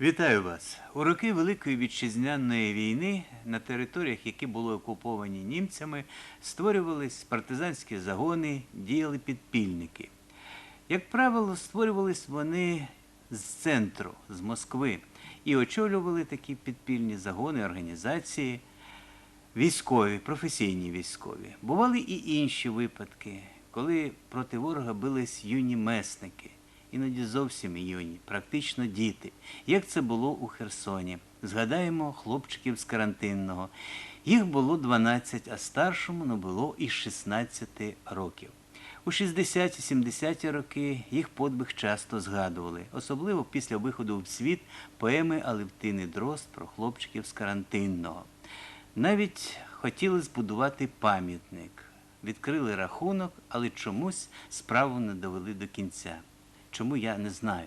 Вітаю вас! У роки Великої вітчизняної війни на територіях, які були окуповані німцями, створювались партизанські загони, діяли підпільники. Як правило, створювались вони з центру, з Москви, і очолювали такі підпільні загони, організації військові, професійні військові. Бували і інші випадки, коли проти ворога бились юні месники, іноді зовсім юні, практично діти, як це було у Херсоні. Згадаємо хлопчиків з карантинного. Їх було 12, а старшому не було і 16 років. У 60-70-ті роки їх подвиг часто згадували, особливо після виходу в світ поеми Алевтини Дрозд про хлопчиків з карантинного. Навіть хотіли збудувати пам'ятник. Відкрили рахунок, але чомусь справу не довели до кінця. Чому я не знаю.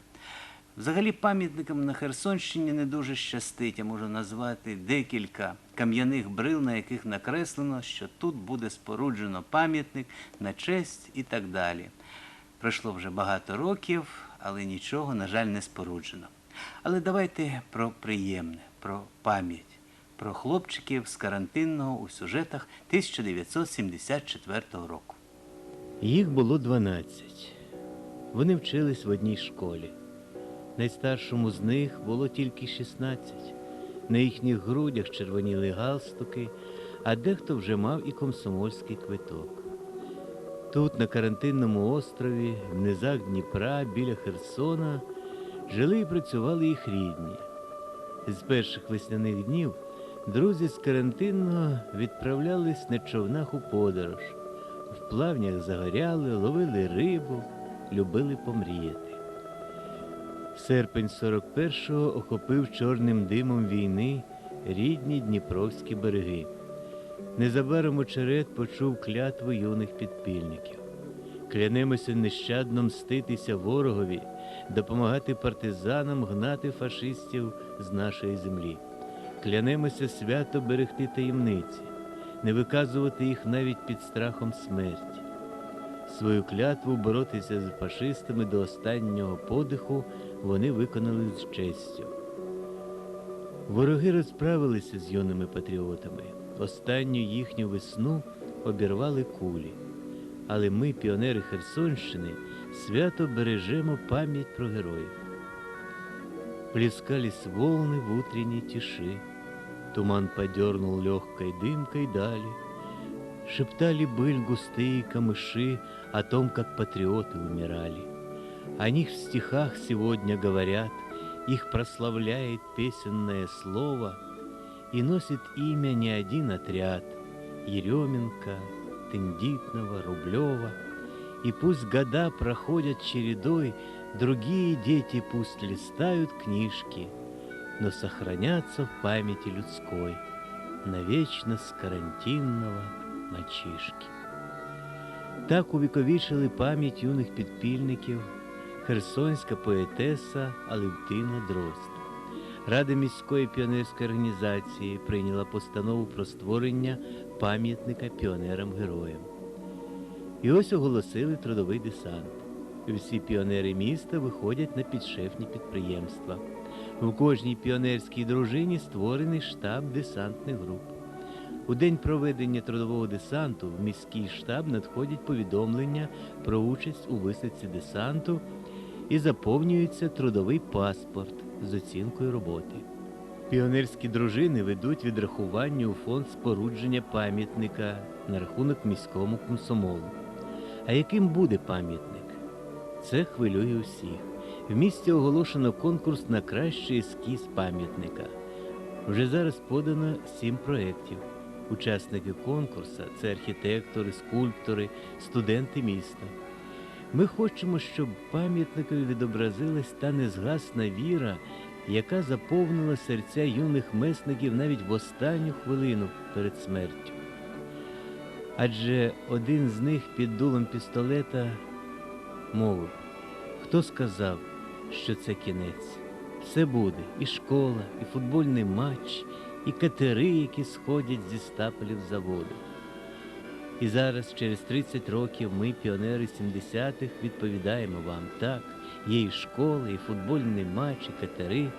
Взагалі пам'ятникам на Херсонщині не дуже щастить. Я можу назвати декілька кам'яних брил, на яких накреслено, що тут буде споруджено пам'ятник на честь і так далі. Пройшло вже багато років, але нічого, на жаль, не споруджено. Але давайте про приємне, про пам'ять, про хлопчиків з карантинного у сюжетах 1974 року. Їх було 12. Вони вчились в одній школі. Найстаршому з них було тільки 16. На їхніх грудях червоніли галстуки, а дехто вже мав і комсомольський квиток. Тут, на карантинному острові, в низах Дніпра, біля Херсона, жили і працювали їх рідні. З перших весняних днів друзі з карантинного відправлялись на човнах у подорож. В плавнях загоряли, ловили рибу, любили помріяти. Серпень 41-го охопив чорним димом війни рідні дніпровські береги. Незабаром очерет почув клятву юних підпільників. Клянемося нещадно мститися ворогові, допомагати партизанам гнати фашистів з нашої землі. Клянемося свято берегти таємниці, не виказувати їх навіть під страхом смерті. Свою клятву боротися з фашистами до останнього подиху вони виконали з честю. Вороги розправилися з юними патріотами. Останню їхню весну обірвали кулі. Але ми, піонери Херсонщини, свято бережемо пам'ять про героїв. Плескались волны в утренней тиши, Туман подернул легкой дымкой дали, Шептали быль густые камыши О том, как патриоты умирали. О них в стихах сегодня говорят, Их прославляет песенное слово, И носит имя не один отряд Еременко, Тендитного, Рублева. И пусть года проходят чередой, Другие дети пусть листают книжки, Но сохранятся в памяти людской Навечно с карантинного мальчишки. Так увіковічили пам'ять юних підпільників херсонська поетеса Алевтина Дрозд. Рада міської піонерської організації прийняла постанову про створення пам'ятника піонерам-героям. І ось оголосили трудовий десант. Всі піонери міста виходять на підшефні підприємства. В кожній піонерській дружині створений штаб десантних груп. У день проведення трудового десанту в міський штаб надходять повідомлення про участь у висадці десанту і заповнюється трудовий паспорт з оцінкою роботи. Піонерські дружини ведуть відрахування у фонд спорудження пам'ятника на рахунок міському комсомолу. А яким буде пам'ятник? Це хвилює усіх. В місті оголошено конкурс на кращий ескіз пам'ятника. Вже зараз подано сім проєктів. Учасники конкурсу це архітектори, скульптори, студенти міста. Ми хочемо, щоб пам'ятникові відобразилась та незгасна віра, яка заповнила серця юних месників навіть в останню хвилину перед смертю. Адже один з них під дулом пістолета мовив, хто сказав, що це кінець. Все буде і школа, і футбольний матч, і катери, які сходять зі стапелів заводу. І зараз, через 30 років, ми, піонери 70-х, відповідаємо вам так, є і школа, і футбольний матч, і катери,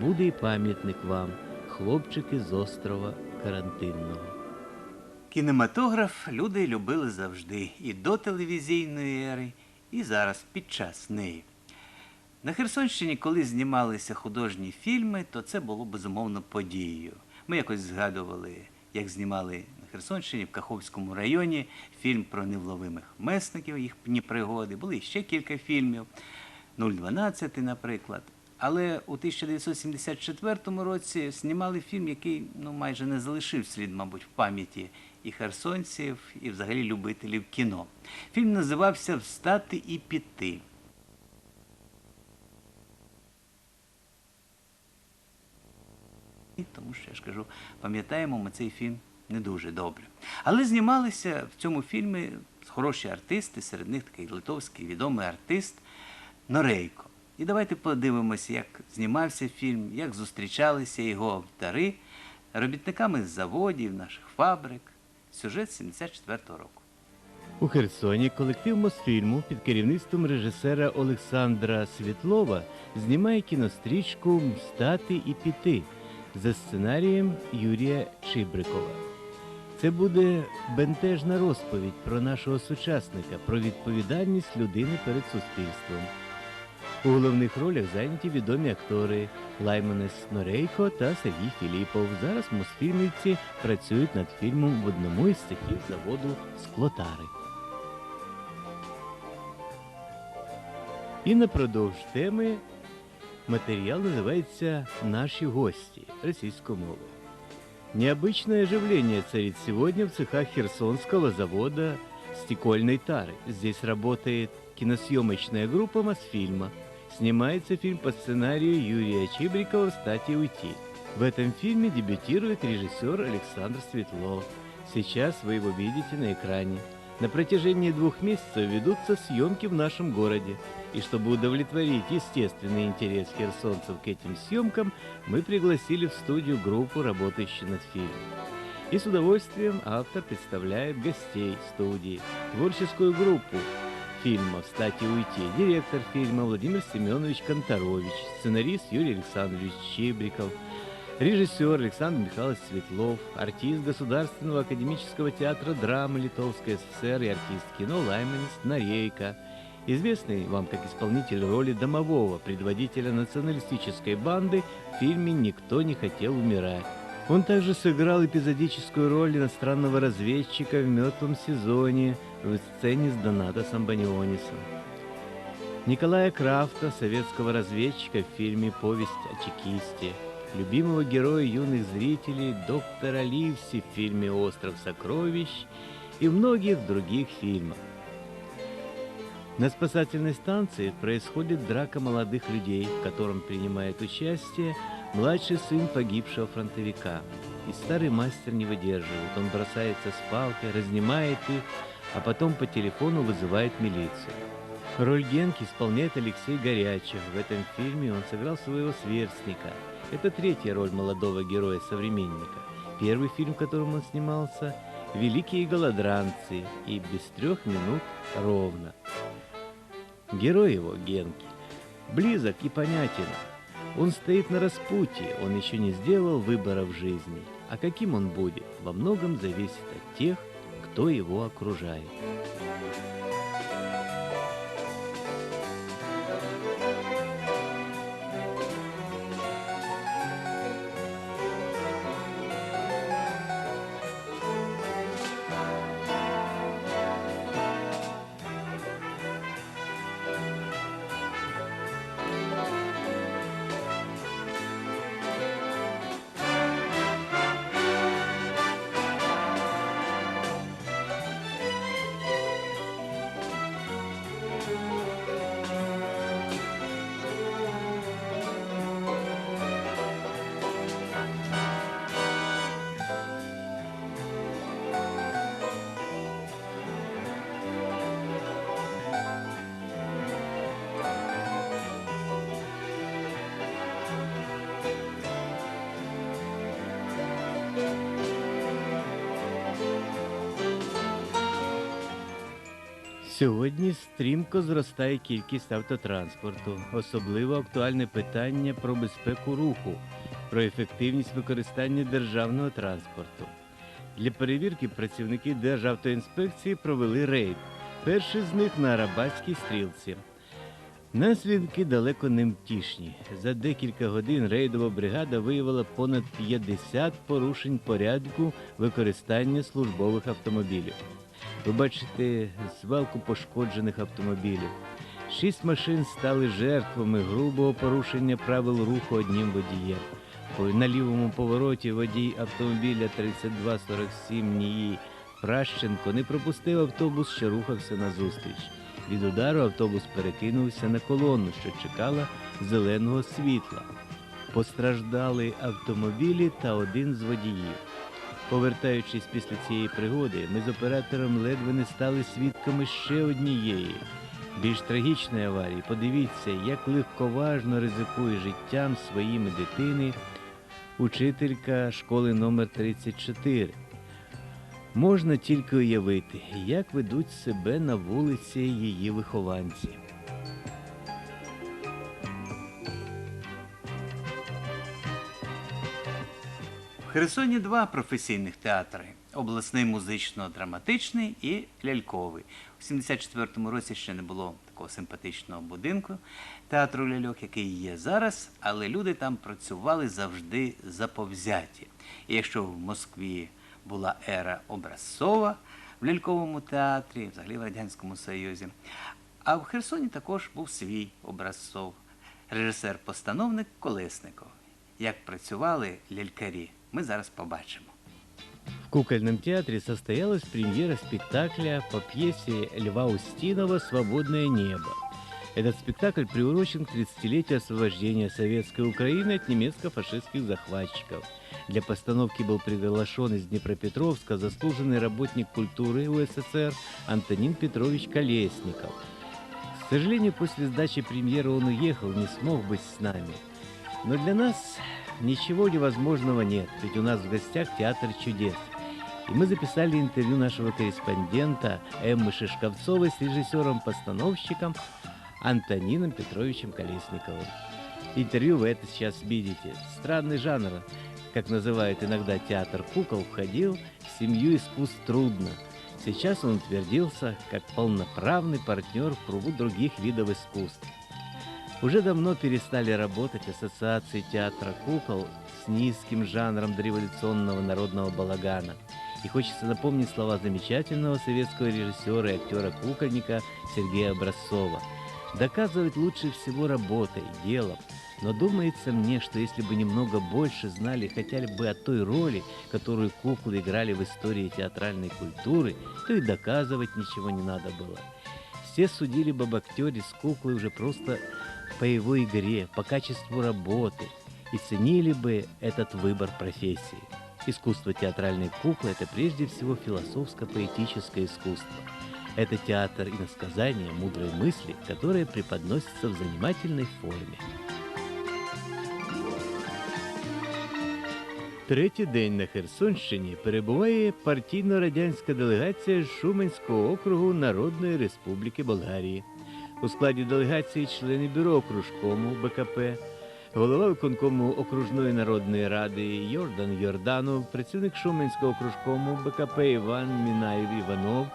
буде і пам'ятник вам, хлопчики з острова карантинного. Кінематограф люди любили завжди і до телевізійної ери, і зараз під час неї. На Херсонщині, коли знімалися художні фільми, то це було безумовно подією. Ми якось згадували, як знімали на Херсонщині в Каховському районі фільм про невловимих месників, їхні пригоди. Були ще кілька фільмів, 012, наприклад. Але у 1974 році знімали фільм, який ну, майже не залишив слід, мабуть, в пам'яті і херсонців, і взагалі любителів кіно. Фільм називався Встати і піти. Тому що я ж кажу, пам'ятаємо ми цей фільм не дуже добре. Але знімалися в цьому фільмі хороші артисти, серед них такий литовський відомий артист Норейко. І давайте подивимося, як знімався фільм, як зустрічалися його автори робітниками з заводів, наших фабрик. Сюжет 74-го року. У Херсоні колектив Мосфільму під керівництвом режисера Олександра Світлова знімає кінострічку Мстати і піти за сценарієм Юрія Чибрикова. Це буде бентежна розповідь про нашого сучасника, про відповідальність людини перед суспільством. У головних ролях зайняті відомі актори Лаймонес Норейко та Сергій Філіпов. Зараз мосфільмівці працюють над фільмом в одному із цехів заводу Склотари. І напродовж теми матеріал называется «Наши гости» российской мовы. Необычное оживление царит сегодня в цехах Херсонского завода стекольной тары. Здесь работает киносъемочная группа Мосфильма. Снимается фильм по сценарию Юрия Чибрикова «Встать и уйти». В этом фильме дебютирует режиссер Александр Светлов. Сейчас вы его видите на экране. На протяжении двух месяцев ведутся съемки в нашем городе. И чтобы удовлетворить естественный интерес херсонцев к этим съемкам, мы пригласили в студию группу, работающую над фильмом. И с удовольствием автор представляет гостей студии, творческую группу фильма «Встать и уйти», директор фильма Владимир Семенович Конторович, сценарист Юрий Александрович Чебриков, режиссер Александр Михайлович Светлов, артист Государственного академического театра драмы Литовской ССР и артист кино Лайменс Нарейка, известный вам как исполнитель роли домового предводителя националистической банды в фильме «Никто не хотел умирать». Он также сыграл эпизодическую роль иностранного разведчика в «Мертвом сезоне» в сцене с Донатосом Банионисом. Николая Крафта, советского разведчика в фильме «Повесть о чекисте», любимого героя юных зрителей доктора Ливси в фильме «Остров сокровищ» и многих других фильмах. На спасательной станции происходит драка молодых людей, в котором принимает участие младший сын погибшего фронтовика. И старый мастер не выдерживает. Он бросается с палкой, разнимает их, а потом по телефону вызывает милицию. Роль Генки исполняет Алексей Горячих. В этом фильме он сыграл своего сверстника. Это третья роль молодого героя-современника. Первый фильм, в котором он снимался – «Великие голодранцы» и «Без трех минут ровно». Герой его, Генки, близок и понятен. Он стоит на распутье, он еще не сделал выбора в жизни. А каким он будет, во многом зависит от тех, кто его окружает. Сьогодні стрімко зростає кількість автотранспорту. Особливо актуальне питання про безпеку руху, про ефективність використання державного транспорту. Для перевірки працівники Державтоінспекції провели рейд. Перший з них на Арабатській стрілці. Наслідки далеко не втішні. За декілька годин рейдова бригада виявила понад 50 порушень порядку використання службових автомобілів. Ви бачите свалку пошкоджених автомобілів. Шість машин стали жертвами грубого порушення правил руху одним водієм. На лівому повороті водій автомобіля 3247 НІІ Пращенко не пропустив автобус, що рухався назустріч. Від удару автобус перекинувся на колону, що чекала зеленого світла. Постраждали автомобілі та один з водіїв. Повертаючись після цієї пригоди, ми з оператором ледве не стали свідками ще однієї. Більш трагічної аварії. Подивіться, як легковажно ризикує життям своїми дитини учителька школи номер 34. Можна тільки уявити, як ведуть себе на вулиці її вихованці. Херсоні два професійних театри: обласний музично-драматичний і ляльковий. У 74-му році ще не було такого симпатичного будинку театру ляльок, який є зараз, але люди там працювали завжди заповзяті. І якщо в Москві була ера образцова в ляльковому театрі, взагалі в Радянському Союзі, а в Херсоні також був свій образцов, режисер-постановник Колесников. Як працювали лялькарі, ми зараз побачимо. В кукольном театре состоялась премьера спектакля по пьесе Льва Устинова «Свободное небо». Этот спектакль приурочен к 30-летию освобождения Советской Украины от немецко-фашистских захватчиков. Для постановки был приглашен из Днепропетровска заслуженный работник культуры УССР Антонин Петрович Колесников. К сожалению, после сдачи премьеры он уехал, не смог быть с нами. Но для нас ничего невозможного нет, ведь у нас в гостях театр чудес. И мы записали интервью нашего корреспондента Эммы Шишковцовой с режиссером-постановщиком Антонином Петровичем Колесниковым. Интервью вы это сейчас видите. Странный жанр, как называют иногда театр кукол, входил в семью искусств трудно. Сейчас он утвердился как полноправный партнер в кругу других видов искусств. Уже давно перестали работать ассоциации театра кукол с низким жанром дореволюционного народного балагана. И хочется напомнить слова замечательного советского режиссера и актера-кукольника Сергея Образцова. Доказывать лучше всего работой, делом. Но думается мне, что если бы немного больше знали хотя бы о той роли, которую куклы играли в истории театральной культуры, то и доказывать ничего не надо было. Все судили бы об актере с куклой уже просто по его игре, по качеству работы и ценили бы этот выбор профессии. Искусство театральной куклы – это прежде всего философско-поэтическое искусство. Это театр иносказания, мудрой мысли, которая преподносится в занимательной форме. Третій день на Херсонщині перебуває партійно-радянська делегація з Шуменського округу Народної Республіки Болгарії. У складі делегації члени бюро окружкому БКП, голова виконкому окружної народної ради Йордан Йорданов, працівник Шуменського окружкому БКП Іван Мінаєв Іванов,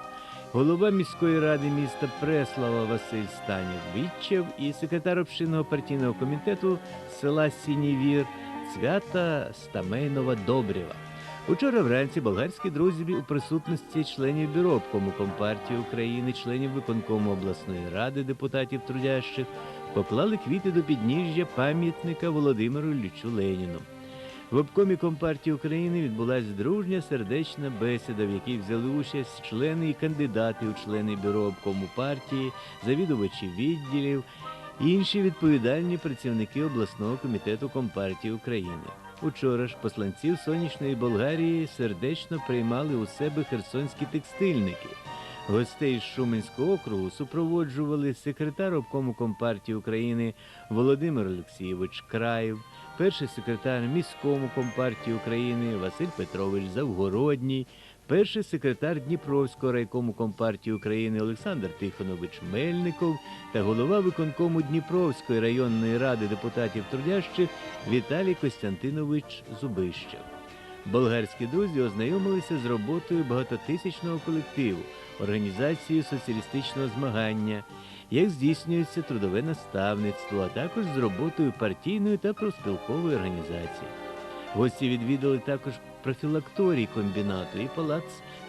голова міської ради міста Преслава Василь Станів Вітчев і секретар общинного партійного комітету села Сінівір Свята Стамейнова Добрєва. Учора вранці болгарські друзі у присутності членів бюро обкому Компартії України, членів виконкому обласної ради депутатів трудящих поклали квіти до підніжжя пам'ятника Володимиру Іллічу Леніну. В обкомі Компартії України відбулася дружня сердечна бесіда, в якій взяли участь члени і кандидати у члени бюро обкому партії, завідувачі відділів, інші відповідальні працівники обласного комітету Компартії України. Учора ж посланців сонячної Болгарії сердечно приймали у себе херсонські текстильники. Гостей з Шуменського округу супроводжували секретар обкому Компартії України Володимир Олексійович Краєв, перший секретар міському Компартії України Василь Петрович Завгородній, перший секретар Дніпровського райкому компартії України Олександр Тихонович Мельников та голова виконкому Дніпровської районної ради депутатів трудящих Віталій Костянтинович Зубищев. Болгарські друзі ознайомилися з роботою багатотисячного колективу, організацією соціалістичного змагання, як здійснюється трудове наставництво, а також з роботою партійної та профспілкової організації. Гості відвідали також профілакторій комбінату і палац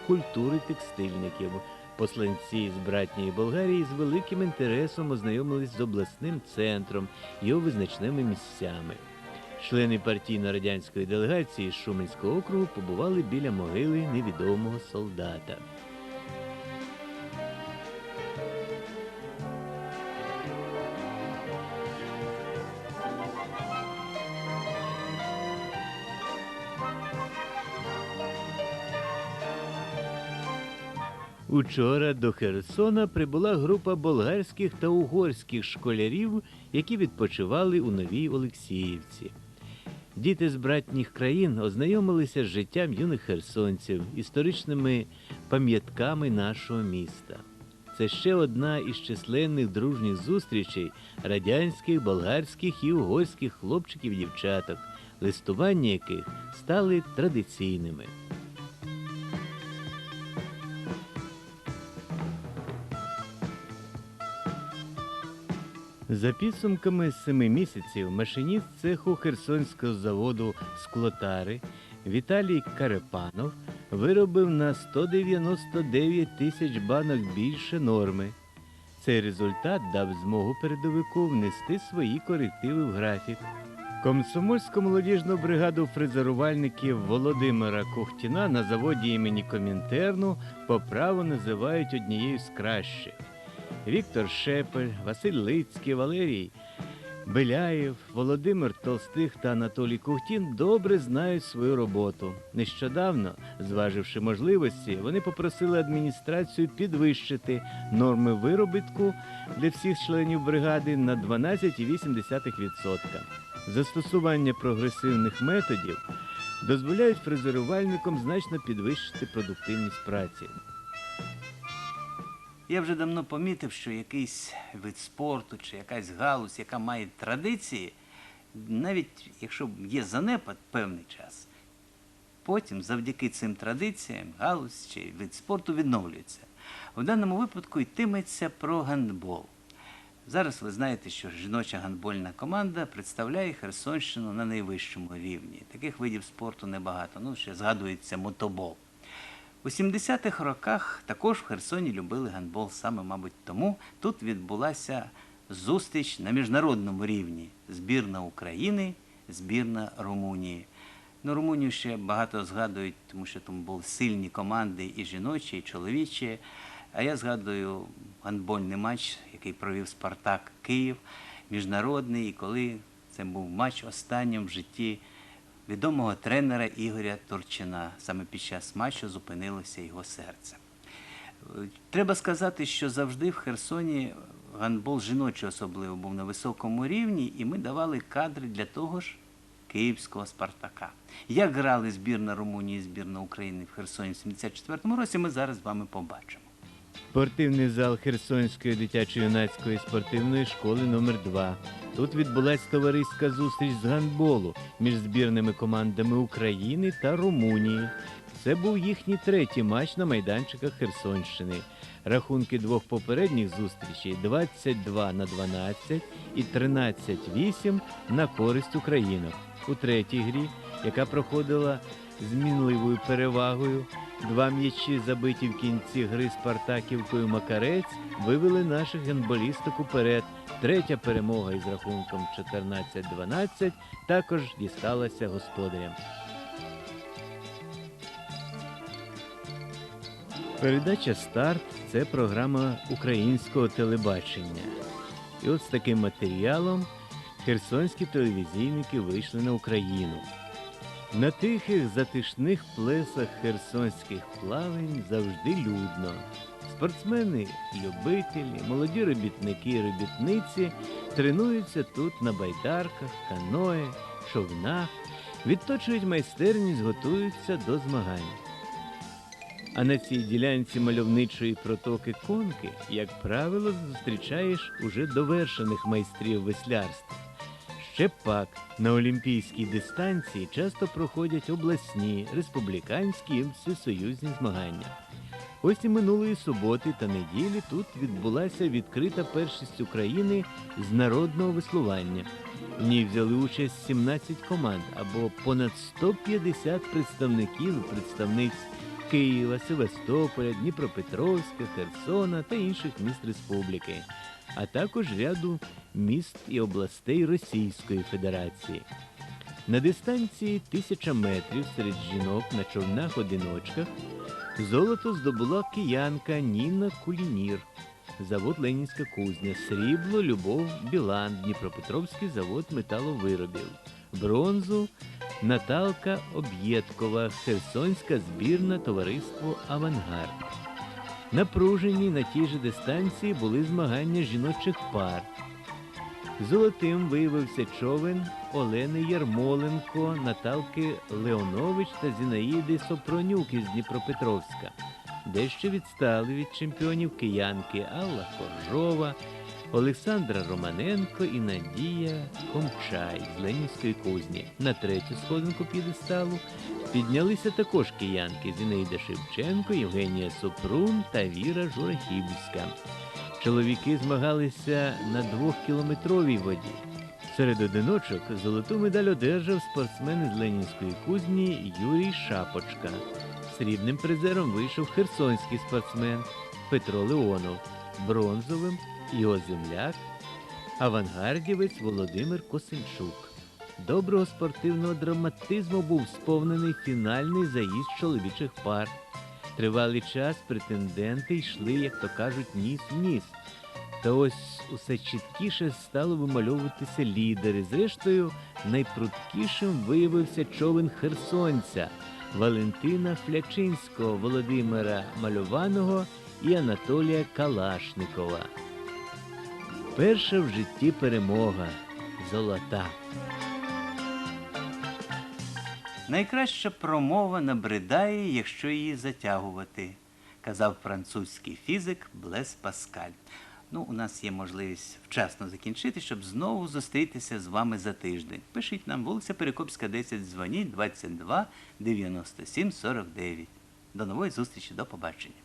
культури текстильників. Посланці з братньої Болгарії з великим інтересом ознайомились з обласним центром, його визначними місцями. Члени партійно-радянської делегації з Шуменського округу побували біля могили невідомого солдата. Учора до Херсона прибула група болгарських та угорських школярів, які відпочивали у Новій Олексіївці. Діти з братніх країн ознайомилися з життям юних херсонців, історичними пам'ятками нашого міста. Це ще одна із численних дружніх зустрічей радянських, болгарських і угорських хлопчиків-дівчаток, листування яких стали традиційними. За підсумками семи місяців машиніст цеху Херсонського заводу Склотари Віталій Карепанов виробив на 199 тисяч банок більше норми. Цей результат дав змогу передовику внести свої корективи в графік. Комсомольську молодіжну бригаду фрезерувальників Володимира Кухтіна на заводі імені Комінтерну по праву називають однією з кращих. Віктор Шепель, Василь Лицький, Валерій Беляєв, Володимир Толстих та Анатолій Кухтін добре знають свою роботу. Нещодавно, зваживши можливості, вони попросили адміністрацію підвищити норми виробітку для всіх членів бригади на 12,8%. Застосування прогресивних методів дозволяють фрезерувальникам значно підвищити продуктивність праці. Я вже давно помітив, що якийсь вид спорту чи якась галузь, яка має традиції, навіть якщо є занепад певний час, потім завдяки цим традиціям галузь чи вид спорту відновлюється. В даному випадку йтиметься про гандбол. Зараз ви знаєте, що жіноча гандбольна команда представляє Херсонщину на найвищому рівні. Таких видів спорту небагато. Ну, ще згадується мотобол. У 70-х роках також в Херсоні любили гандбол саме, мабуть, тому тут відбулася зустріч на міжнародному рівні. Збірна України, збірна Румунії. Ну, Румунію ще багато згадують, тому що там були сильні команди і жіночі, і чоловічі. А я згадую гандбольний матч, який провів Спартак Київ, міжнародний, і коли це був матч останнім в житті відомого тренера Ігоря Турчина. Саме під час матчу зупинилося його серце. Треба сказати, що завжди в Херсоні гандбол жіночий особливо був на високому рівні, і ми давали кадри для того ж київського Спартака. Як грали збірна Румунії і збірна України в Херсоні в 74-му році, ми зараз з вами побачимо. Спортивний зал Херсонської дитячо-юнацької спортивної школи номер 2 Тут відбулася товариська зустріч з гандболу між збірними командами України та Румунії. Це був їхній третій матч на майданчиках Херсонщини. Рахунки двох попередніх зустрічей 22 на 12 і 13-8 на користь українок. У третій грі, яка проходила з мінливою перевагою, Два м'ячі, забиті в кінці гри Спартаківкою Макарець, вивели наших гандболісток уперед. Третя перемога із рахунком 14-12 також дісталася господарям. Передача Старт це програма українського телебачення. І от з таким матеріалом херсонські телевізійники вийшли на Україну. На тихих затишних плесах херсонських плавень завжди людно. Спортсмени, любителі, молоді робітники і робітниці тренуються тут на байдарках, каное, човнах, відточують майстерність, готуються до змагань. А на цій ділянці мальовничої протоки конки, як правило, зустрічаєш уже довершених майстрів веслярства. Ще пак на олімпійській дистанції часто проходять обласні, республіканські і всесоюзні змагання. Ось і минулої суботи та неділі тут відбулася відкрита першість України з народного веслування. В ній взяли участь 17 команд або понад 150 представників представниць Києва, Севастополя, Дніпропетровська, Херсона та інших міст республіки, а також ряду міст і областей Російської Федерації. На дистанції тисяча метрів серед жінок на човнах-одиночках золото здобула киянка Ніна Кулінір, завод Ленінська кузня, срібло Любов Білан, Дніпропетровський завод металовиробів, бронзу Наталка Об'єдкова, Херсонська збірна товариство Авангард. Напружені на тій же дистанції були змагання жіночих пар. Золотим виявився човен Олени Ярмоленко, Наталки Леонович та Зінаїди Сопронюк із Дніпропетровська. Дещо відстали від чемпіонів киянки Алла Коржова, Олександра Романенко і Надія Комчай з Ленінської кузні. На третю сходинку п'єдесталу піднялися також киянки Зінаїда Шевченко, Євгенія Супрун та Віра Журахівська. Чоловіки змагалися на двохкілометровій воді. Серед одиночок золоту медаль одержав спортсмен із Ленінської кузні Юрій Шапочка. Срібним призером вийшов херсонський спортсмен Петро Леонов, бронзовим його земляк, авангардівець Володимир Косинчук. Доброго спортивного драматизму був сповнений фінальний заїзд чоловічих пар. Тривалий час претенденти йшли, як то кажуть, ніс в ніс. Та ось усе чіткіше стало вимальовуватися лідери. Зрештою, найпрудкішим виявився човен херсонця Валентина Флячинського, Володимира Мальованого і Анатолія Калашникова. Перша в житті перемога золота. Найкраща промова набридає, якщо її затягувати, казав французький фізик Блес Паскаль. Ну, у нас є можливість вчасно закінчити, щоб знову зустрітися з вами за тиждень. Пишіть нам вулиця Перекопська, 10, дзвоніть 22 97 49. До нової зустрічі, до побачення.